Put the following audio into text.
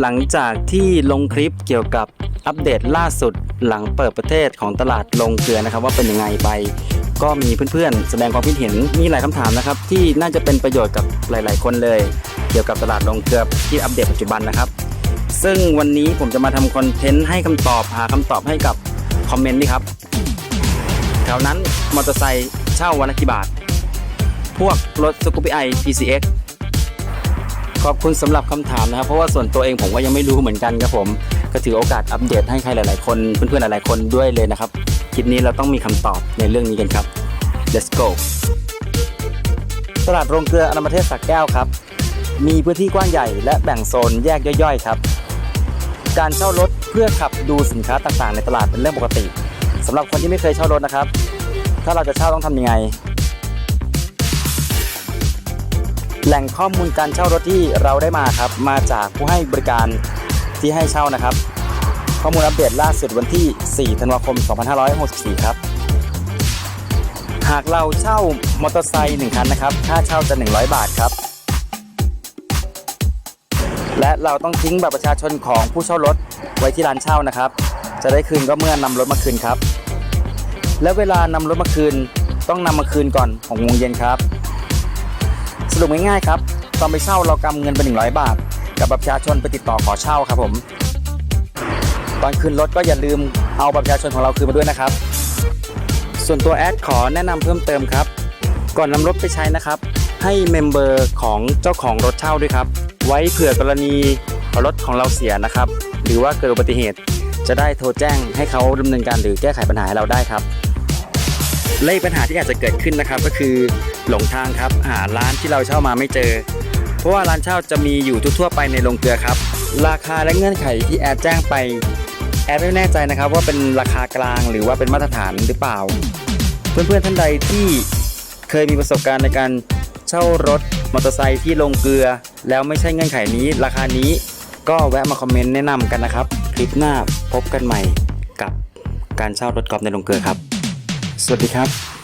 หลังจากที่ลงคลิปเกี่ยวกับอัปเดตล่าสุดหลังเปิดประเทศของตลาดลงเกลือนะครับ ว่าเป็นยังไงไป ก็มีเพื่อนๆ แสดงความคิดเห็นมีหลายคำถามนะครับ ที่น่าจะเป็นประโยชน์กับหลายๆ คนเลย เกี่ยวกับตลาดลงเกลือที่อัปเดตปัจจุบันนะครับ ซึ่งวันนี้ผมจะมาทำคอนเทนต์ให้คำตอบหาคำตอบให้กับคอมเมนต์นี่ครับแถวนั้นมอเตอร์ไซค์เช่าวันละกี่บาท พวกรถสกูปปี้ไอ PCX ขอบคุณสำหรับคำถามนะครับ เพราะว่าส่วนตัวเองผมก็ยังไม่รู้เหมือนกันครับผม ก็ถือโอกาสอัปเดตให้ใครหลาย ๆ คน เพื่อน ๆ หลาย ๆ คนด้วยเลยนะครับ คลิปนี้เราต้องมีคำตอบในเรื่องนี้กันครับ let's go ตลาดโรงเกลืออนาประเทศสักแก้วครับ มีพื้นที่กว้างใหญ่และแบ่งโซนแยกย่อยๆ ครับ การเช่ารถเพื่อขับดูสินค้าต่าง ๆ ในตลาดเป็นเรื่องปกติสำหรับคนที่ไม่เคยเช่ารถนะครับ ถ้าเราจะเช่าต้องทำยังไง แหล่งข้อมูลการเช่ารถที่เราได้มาครับ มาจากผู้ให้บริการที่ให้เช่านะครับ ข้อมูลอัปเดตล่าสุดวันที่ 4 ธันวาคม 2564 ครับ หากเราเช่ามอเตอร์ไซค์1คันนะครับ ค่าเช่าจะ 100 บาทครับ และเราต้องทิ้งบัตรประชาชนของผู้เช่ารถไว้ที่ร้านเช่านะครับ จะได้คืนก็เมื่อนำรถมาคืนครับ และเวลานำรถมาคืนต้องนำมาคืนก่อน6โมงเย็นครับ สรุปง่ายๆครับ ตอนไปเช่าเรากำเงินไป100 บาท กับบัตรประชาชนไปติดต่อขอเช่าครับผม ตอนคืนรถก็อย่าลืมเอาบัตรประชาชนของเราคืนมาด้วยนะครับ ส่วนตัวแอดขอแนะนำเพิ่มเติมครับ ก่อนนำรถไปใช้นะครับ ให้เมมเบอร์ของเจ้าของรถเช่าด้วยครับ ไว้เผื่อกรณีรถของเราเสียนะครับ หรือว่าเกิดอุบัติเหตุ จะได้โทรแจ้งให้เขาดำเนินการหรือแก้ไขปัญหาให้เราได้ครับ และอีกปัญหาที่อาจจะเกิดขึ้นนะครับ ก็คือหลงทางครับหาร้านที่เราเช่ามาไม่เจอ เพราะว่าร้านเช่าจะมีอยู่ทั่วไปในโรงเกลือครับ ราคาและเงื่อนไขที่แอดแจ้งไป แอดไม่แน่ใจนะครับ ว่าเป็นราคากลางหรือว่าเป็นมาตรฐานหรือเปล่า เพื่อนๆท่านใดที่เคยมีประสบการณ์ในการเช่ารถมอเตอร์ไซค์ที่ลงเกลือ แล้วไม่ใช่เงื่อนไขนี้ราคานี้ก็แวะมาคอมเมนต์แนะนำกันนะครับ คลิปหน้าพบกันใหม่กับการเช่ารถกอล์ฟในลงเกลือครับ สวัสดีครับ